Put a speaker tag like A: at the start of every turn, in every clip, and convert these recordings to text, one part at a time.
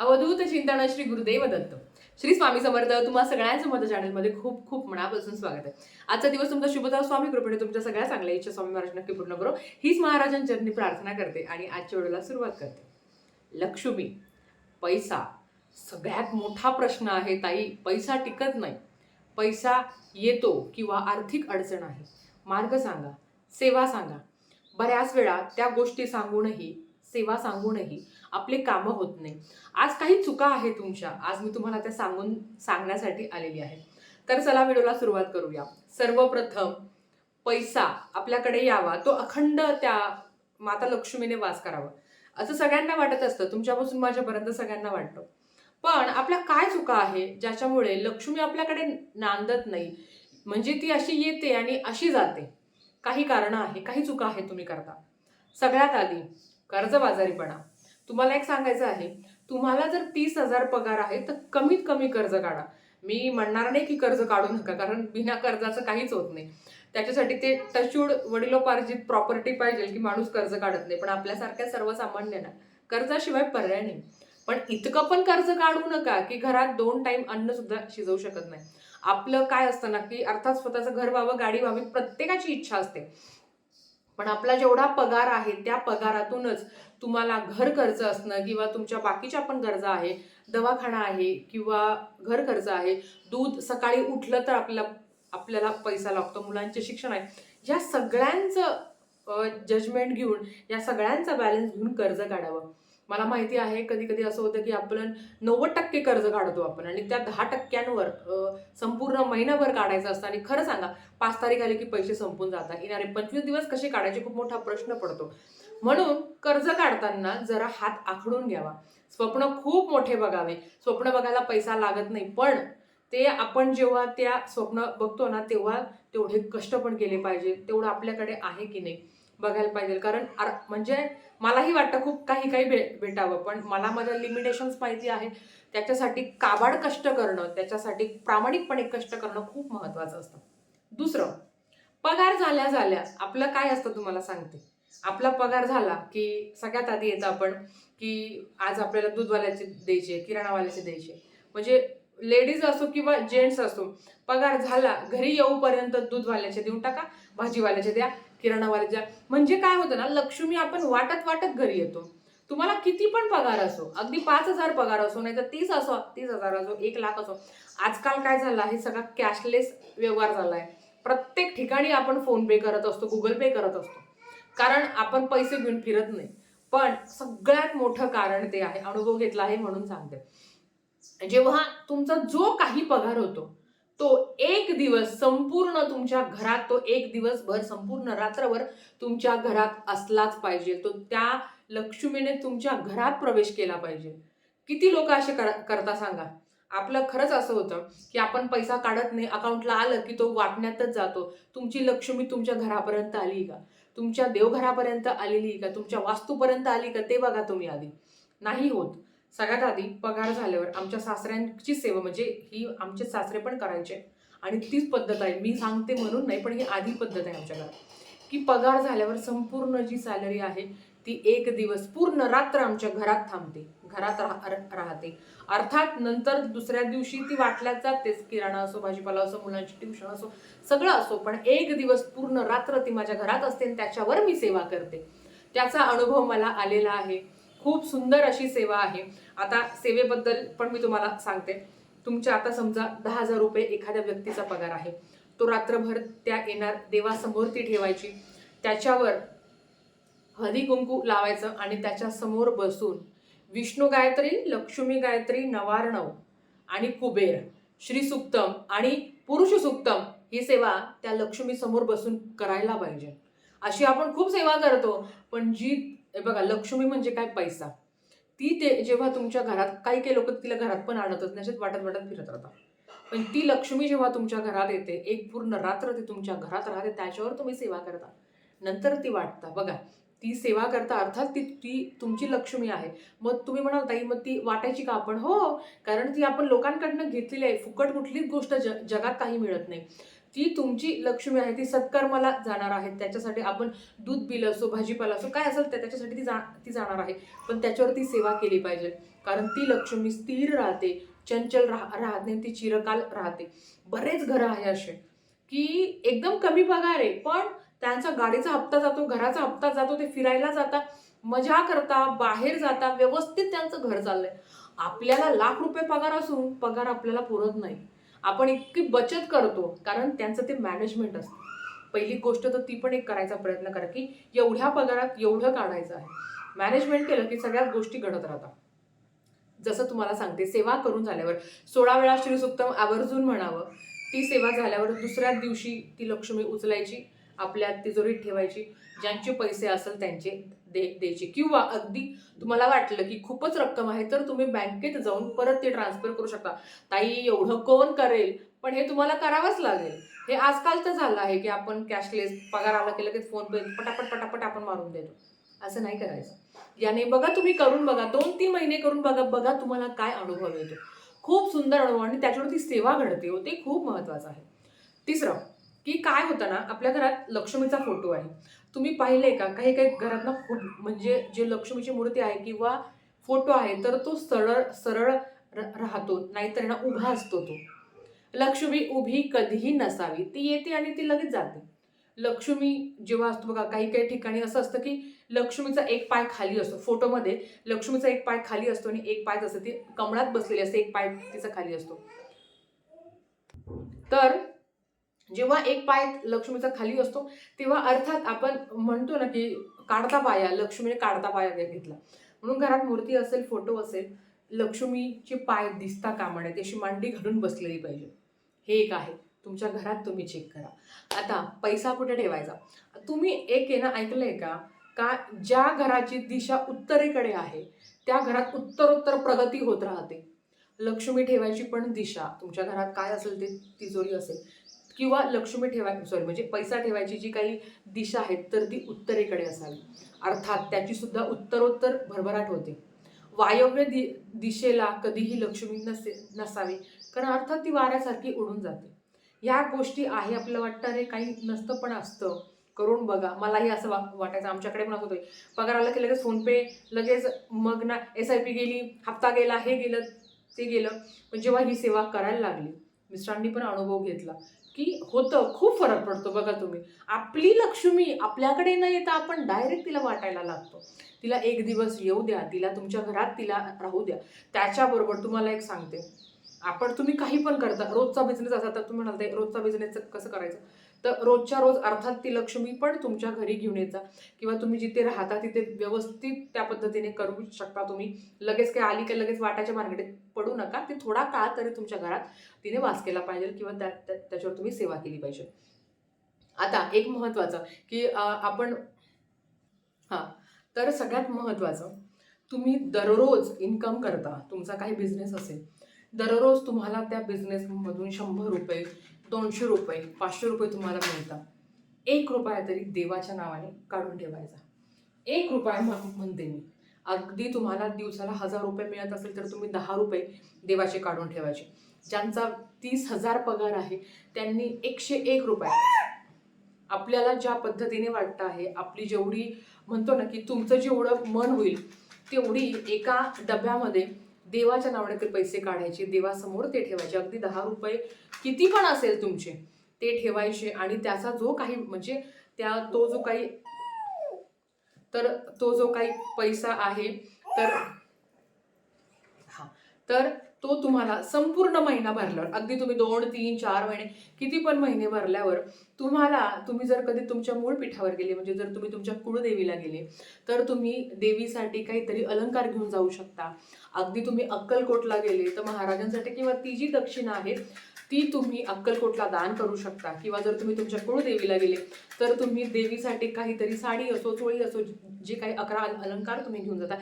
A: अवधूत चिंतन श्री गुरुदेव दत्त. श्री स्वामी समर्थ तुम्हा सगळ्यांचं मत चॅनलमध्ये खूप खूप मनापासून स्वागत आहे. आजचा दिवस तुमचा शुभदा स्वामी कृपेने तुमच्या सगळ्या चांगल्या इच्छा स्वामी महाराज नक्की पूर्ण करो. हीच महाराजांचरणी प्रार्थना करते आणि आजच्या वेळेला सुरुवात करते. लक्ष्मी पैसा. सगळ्यात मोठा प्रश्न आहे ताई पैसा टिकत नाही. पैसा येतो किंवा आर्थिक अडचण आहे. मार्ग सांगा सेवा सांगा. बऱ्याच वेळा त्या गोष्टी सांगूनही सेवा सांगूनही आपले कामं होत नाही. आज काही चुका आहे तुमच्या. आज मी तुम्हाला त्या सांगून सांगण्यासाठी आलेली आहे. तर चला व्हिडिओला सुरुवात करूया. सर्वप्रथम पैसा आपल्याकडे यावा. तो अखंड त्या माता लक्ष्मीने वास करावा. असं सगळ्यांना वाटत असतं. तुमच्यापासून माझ्यापर्यंत सगळ्यांना वाटतं. पण आपल्या काय चुका आहे? ज्याच्यामुळे लक्ष्मी आपल्याकडे नांदत नाही. म्हणजे ती अशी येते आणि अशी जाते. काही कारणं आहे. काही चुका आहेत तुम्ही करता. सगळ्यात आधी कर्जबाजारीपणा. तुम्हाला एक सांगायचं आहे तुम्हाला जर तीस हजार पगार आहे तर कमीत कमी कर्ज काढा. मी म्हणणार नाही की कर्ज काढू नका कारण बिना कर्जाचं काहीच होत नाही. त्याच्यासाठी ते टचूड वडिलोपार्जित प्रॉपर्टी पाहिजे की माणूस कर्ज काढत नाही पण आपल्यासारख्या सर्वसामान्यांना कर्जाशिवाय पर्याय नाही. पण इतकं पण कर्ज काढू नका की घरात दोन टाइम अन्न सुद्धा शिजवू शकत नाही. आपलं काय असतं ना की अर्थात स्वतःचं घर व्हावं गाडी व्हावी प्रत्येकाची इच्छा असते. पण आपला जेवढा पगार आहे त्या पगारातूनच तुम्हाला घर खर्च असणं किंवा तुमच्या बाकीच्या पण गरजा आहे दवाखाना आहे किंवा घर खर्च आहे दूध सकाळी उठलं तर आपल्याला आपल्याला पैसा लागतो मुलांचे शिक्षण आहे. या सगळ्यांचं जजमेंट घेऊन या सगळ्यांचा बॅलन्स घेऊन कर्ज काढावं. मला माहिती आहे कधी कधी असं होतं की आपण नव्वद टक्के कर्ज काढतो आपण आणि त्या दहा टक्क्यांवर संपूर्ण महिनाभर काढायचं असतं आणि खरं सांगा पाच तारीख आली की पैसे संपून जातात. येणारे पंचवीस दिवस कसे काढायचे खूप मोठा प्रश्न पडतो. म्हणून कर्ज काढताना जरा हात आखडून घ्यावा. स्वप्न खूप मोठे बघावे. स्वप्न बघायला पैसा लागत नाही पण ते आपण जेव्हा त्या स्वप्न बघतो ना तेव्हा तेवढे कष्ट पण केले पाहिजे. तेवढं आपल्याकडे आहे की नाही? बघायला पाहिजे. कारण आर- म्हणजे मलाही वाटतं खूप काही काही भे भेटावं पण मला माझ्या लिमिटेशन्स माहिती आहे त्याच्यासाठी काबाड कष्ट करणं त्याच्यासाठी प्रामाणिकपणे कष्ट करणं खूप महत्त्वाचं असतं. दुसरं पगार झाल्या झाल्या आपलं काय असतं तुम्हाला सांगते. आपला पगार झाला की सगळ्यात आधी येतं आपण की आज आपल्याला दूधवाल्याचे द्यायचे किराणावाल्याचे द्यायचे. म्हणजे लेडीज असो किंवा जेंट्स असो पगार झाला घरी येऊपर्यंत दूधवाल्याचे देऊन टाका भाजीवाल्याचे द्या. किराणावाल्याच्या म्हणजे काय होतं ना लक्ष्मी आपण वाटत वाटत घरी येतो. तुम्हाला किती पण पगार असो अगदी पाच हजार पगार असो नाही तर तीस असो तीस हजार असो एक लाख असो. आजकाल काय झालं आहे सगळा कॅशलेस व्यवहार झाला आहे प्रत्येक ठिकाणी आपण फोन पे करत असतो गुगल पे करत असतो. कारण आपण पैसे घेऊन फिरत नाही. पण सगळ्यात मोठं कारण ते आहे अनुभव घेतला आहे म्हणून सांगते. जेव्हा तुमचा जो काही पगार होतो तो एक दिवस संपूर्ण तुमच्या घरात तो एक दिवसभर संपूर्ण रात्रभर तुमच्या घरात असलाच पाहिजे. तो त्या लक्ष्मीने तुमच्या घरात प्रवेश केला पाहिजे. किती लोक असे कर करता सांगा? आपलं खरंच असं होतं की आपण पैसा काढत नाही अकाउंटला आलं की तो वाटण्यातच जातो. तुमची लक्ष्मी तुमच्या घरापर्यंत आली का? तुमच्या देवघरापर्यंत आलेली का? तुमच्या वास्तूपर्यंत आली का? ते बघा तुम्ही आधी. नाही होत. सगळ्यात आधी पगार झाल्यावर आमच्या सासऱ्यांची सेवा म्हणजे ही आमचे सासरे पण करायचे. आणि तीच पद्धत आहे. मी सांगते म्हणून नाही पण ही आधी पद्धत आहे आमच्या घरात की पगार झाल्यावर संपूर्ण जी सॅलरी आहे ती एक दिवस पूर्ण रात्र आमच्या घरात थांबते. घरात राहते. अर्थात नंतर दुसऱ्या दिवशी ती वाटल्यात जातेच. किराणा असो भाजीपाला असो मुलांची ट्युशन असो सगळं असो पण एक दिवस पूर्ण रात्र ती माझ्या घरात असते आणि त्याच्यावर मी सेवा करते. त्याचा अनुभव मला आलेला आहे. खूप सुंदर अशी सेवा आहे. आता सेवेबद्दल पण मी तुम्हाला सांगते. तुमच्या आता समजा दहा हजार रुपये एखाद्या व्यक्तीचा पगार आहे. तो रात्रभर त्या येणार देवासमोर ती ठेवायची. त्याच्यावर हळदी कुंकू लावायचं आणि त्याच्यासमोर बसून विष्णू गायत्री लक्ष्मी गायत्री नवार्णव आणि कुबेर श्री सुक्तम आणि पुरुष सुक्तम ही सेवा त्या लक्ष्मीसमोर बसून करायला पाहिजे. अशी आपण खूप सेवा करतो. पण जी हे बघा लक्ष्मी म्हणजे काय? पैसा. ती ते जेव्हा तुमच्या घरात काही काही लोक तिला घरात पण आणतच नाही वाटत वाटत फिरत राहतात. पण ती लक्ष्मी जेव्हा तुमच्या घरात येते एक पूर्ण रात्र ती तुमच्या घरात राहते त्याच्यावर तुम्ही सेवा करता. नंतर ती वाटता. बघा ती सेवा करता अर्थात ती ती तुमची लक्ष्मी आहे. मग तुम्ही म्हणाल ताई मग ती वाटायची का आपण? हो कारण ती आपण लोकांकडनं घेतलेली आहे. फुकट कुठलीच गोष्ट ज जगात काही मिळत नाही. ती तुमची लक्ष्मी आहे ती सत्कर्माला जाणार आहे. त्याच्यासाठी आपण दूध बिल असो भाजीपाला असो काय असेल त्या- त्याच्यासाठी ती जा ती जाणार आहे. पण त्याच्यावर ती सेवा केली पाहिजे. कारण ती लक्ष्मी स्थिर राहते चंचल राह राहत नाही ती चिरकाल राहते. बरेच घरं आहे असे की एकदम कमी पगार आहे पण त्यांचा गाडीचा हप्ता जातो घराचा हप्ता जातो ते फिरायला जातात मजा करता बाहेर जाता व्यवस्थित त्यांचं घर चाललंय. आपल्याला लाख रुपये पगार असून पगार आपल्याला पुरत नाही. आपण इतकी बचत करतो कारण त्यांचं ते मॅनेजमेंट असतं. पहिली गोष्ट तर ती पण एक करायचा प्रयत्न करा की एवढ्या पगारात एवढं काढायचं आहे. मॅनेजमेंट केलं की सगळ्याच गोष्टी घडत राहतात. जसं तुम्हाला सांगते सेवा करून झाल्यावर सोळा वेळा श्रीसुक्तम आवर्जून म्हणावं ती सेवा झाल्यावर दुसऱ्याच दिवशी ती लक्ष्मी उचलायची. आपल्या तिजोरीत ठेवायची. ज्यांचे पैसे असेल त्यांचे दे द्यायचे. किंवा अगदी तुम्हाला वाटलं की खूपच रक्कम आहे तर तुम्ही बँकेत जाऊन परत ते ट्रान्सफर करू शकता. ताई एवढं कोण करेल? पण हे तुम्हाला करावंच लागेल. हे आजकाल तर झालं आहे की आपण कॅशलेस पगार आला की लगेच फोन पे पटापट पटापट आपण मारून देतो. असं नाही करायचं. याने बघा तुम्ही करून बघा. दोन तीन महिने करून बघा बघा तुम्हाला काय अनुभव येतो. खूप सुंदर अनुभव आणि त्याच्यावरती सेवा घडते हो. ते खूप महत्त्वाचं आहे. तिसरं की काय होतं ना आपल्या घरात लक्ष्मीचा फोटो आहे. तुम्ही पाहिले का काही काही घरात ना खूप म्हणजे जे लक्ष्मीची मूर्ती आहे किंवा फोटो आहे तर तो सरळ सरळ राहतो नाहीतर ना उभा असतो तो. लक्ष्मी उभी कधीही नसावी ती येते आणि ती लगेच जाते. लक्ष्मी जेव्हा असतो बघा काही काही ठिकाणी असं असतं की लक्ष्मीचा एक पाय खाली असतो फोटोमध्ये लक्ष्मीचा एक पाय खाली असतो आणि एक पाय असतं ती कमळात बसलेली असते एक पाय तिचा खाली असतो. तर जेव्हा एक पाय लक्ष्मीचा खाली असतो तेव्हा अर्थात आपण म्हणतो ना की काढता पाया लक्ष्मीने काढता पाया घेतला. म्हणून घरात मूर्ती असेल फोटो असेल लक्ष्मीचे पाय दिसता कामा नये त्याची मांडी घालून बसलेली पाहिजे. हे एक आहे. तुमच्या घरात तुम्ही चेक करा. आता पैसा कुठे ठेवायचा? तुम्ही एक आहे ना ऐकलंय का? का ज्या घराची दिशा उत्तरेकडे आहे त्या घरात उत्तरोत्तर प्रगती होत राहते. लक्ष्मी ठेवायची पण दिशा. तुमच्या घरात काय असेल ते तिजोरी असेल. किंवा लक्ष्मी ठेवा सॉरी म्हणजे पैसा ठेवायची जी काही दिशा आहे तर ती उत्तरेकडे असावी. अर्थात त्याचीसुद्धा उत्तरोत्तर भरभराट होते. वायव्य दि दिशेला कधीही लक्ष्मी नसे नसावी कारण अर्थात ती वाऱ्यासारखी उडून जाते. ह्या गोष्टी आहे आपल्याला वाटतं अरे काही नसतं पण असतं. करून बघा. मलाही असं वा वाटायचं आमच्याकडे पण असं होतं पगार आला की लगेच फोनपे लगेच मग ना एस आय पी गेली हप्ता गेला हे गेलं ते गेलं. पण जेव्हा ही सेवा करायला लागली मिस्टरांनी पण अनुभव घेतला की होतं खूप फरक पडतो बघा तुम्ही. आपली लक्ष्मी आपल्याकडे न येता आपण डायरेक्ट तिला वाटायला लागतो. तिला एक दिवस येऊ द्या तिला तुमच्या घरात तिला राहू द्या. त्याच्याबरोबर तुम्हाला एक सांगते. आपण तुम्ही काही पण करता रोजचा बिझनेस असा तर तुम्ही म्हणाल रोजचा बिझनेस कसं करायचं? तर रोजच्या रोज अर्थात ती लक्ष्मी पण तुमच्या घरी घेऊन येता. किंवा तुम्ही जिथे राहता तिथे व्यवस्थित त्या पद्धतीने करू शकता तुम्ही. लगेच काय आली की लगेच वाटाच्या मार्केटीत पडू नका. ते थोडा काळ तरी तुमच्या घरात तिने वास केला पाहिजे किंवा त्या त्याच्यावर तुम्ही सेवा केली पाहिजे. आता एक महत्त्वाचं की आपण हां तर सगळ्यात महत्त्वाचं तुम्ही दररोज इन्कम करता. तुमचा काही बिझनेस असेल. दररोज तुम्हाला त्या बिझनेसमधून शंभर रुपये दोनशे रुपये पाचशे रुपये तुम्हाला मिळतात. एक रुपया तरी देवाच्या नावाने काढून ठेवायचा. एक रुपया म्हणते मी. अगदी तुम्हाला दिवसाला हजार रुपये मिळत असेल तर तुम्ही दहा रुपये देवाचे काढून ठेवायचे. ज्यांचा तीस हजार पगार आहे त्यांनी एकशे एक रुपये. आपल्याला ज्या पद्धतीने वाटतं आहे आपली जेवढी म्हणतो ना की तुमचं जेवढं मन होईल तेवढी एका डब्यामध्ये देवाच्या नावाने ते पैसे काढायचे देवासमोर ते ठेवायचे. अगदी दहा रुपये किती पण असेल तुमचे ते ठेवायचे. आणि त्याचा जो काही म्हणजे त्या तो जो काही तर तो जो काही पैसा आहे तर हा तर तो तुम्हाला संपूर्ण महिना भरल्यावर अगदी तुम्ही दोन तीन चार महिने किती पण महिने भरल्यावर तुम्हाला तुम्ही जर कधी तुमच्या मूळ पीठावर गेले म्हणजे जर तुम्ही तुमच्या कुळदेवीला गेले तर तुम्ही देवीसाठी काहीतरी अलंकार घेऊन जाऊ शकता. अगदी तुम्ही अक्कलकोटला गेले तर महाराजांसाठी किंवा ती जी दक्षिणा आहे ती तुम्ही अक्कलकोटला दान करू शकता. किंवा जर तुम्ही तुमच्या कुळदेवीला गेले तर तुम्ही देवीसाठी काहीतरी साडी असो चोळी असो जे काही अकरा अलंकार तुम्ही घेऊन जाता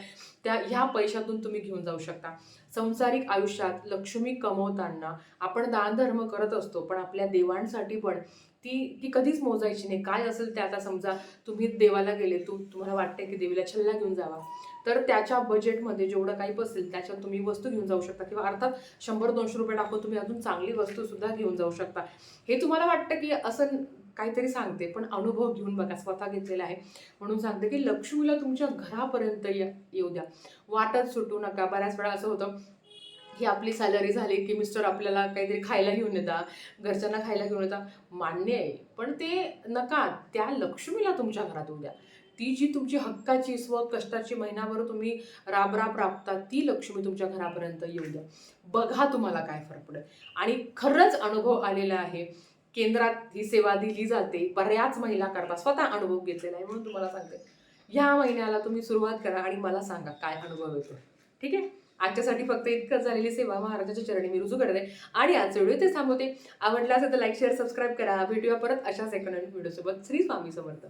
A: त्या ह्या पैशातून तुम्ही घेऊन जाऊ शकता. संसारिक आयुष्यात लक्ष्मी कमवताना आपण दानधर्म करत असतो पण आपल्या देवांसाठी पण ती ती कधीच मोजायची नाही. काय असेल ते आता समजा तुम्ही देवाला गेले तू तुम्हाला वाटते की देवीला छल्ला घेऊन जावा. तर त्याच्या बजेटमध्ये जेवढं काही बसेल त्याच्यात तुम्ही वस्तू घेऊन जाऊ शकता. किंवा अर्थात शंभर दोनशे रुपये टाकून तुम्ही अजून चांगली वस्तू सुद्धा घेऊन जाऊ शकता. हे तुम्हाला वाटतं की असं काहीतरी सांगते पण अनुभव घेऊन बघा स्वतः घेतलेला आहे. म्हणून सांगते की लक्ष्मीला तुमच्या घरापर्यंत येऊ द्या. वाटत सुटू नका. बऱ्याच वेळा असं होतं की आपली सॅलरी झाली की मिस्टर आपल्याला काहीतरी खायला घेऊन येतात घरच्यांना खायला घेऊन येतात. मान्य आहे पण ते नका. त्या लक्ष्मीला तुमच्या घरात येऊ द्या. ती जी तुमची हक्काची स्व कष्टाची महिनाभर तुम्ही राबराब राबता ती लक्ष्मी तुमच्या घरापर्यंत येऊ द्या. बघा तुम्हाला काय फरक पडेल. आणि खरंच अनुभव आलेला आहे केंद्रात ही सेवा दिली जाते. बऱ्याच महिला करतात. स्वतः अनुभव घेतलेला आहे म्हणून तुम्हाला सांगते. ह्या महिन्याला तुम्ही सुरुवात करा आणि मला सांगा काय अनुभव येतो. ठीक आहे? आजच्यासाठी फक्त इतकंच झालेली सेवा. महाराजाच्या चरणी मी रुजू करते. आणि आज व्हिडिओ ते थांबवते. आवडला असेल तर लाईक शेअर सबस्क्राईब करा. भेटूया परत अशाच एका नवीन व्हिडिओसोबत. श्री स्वामी समर्थ.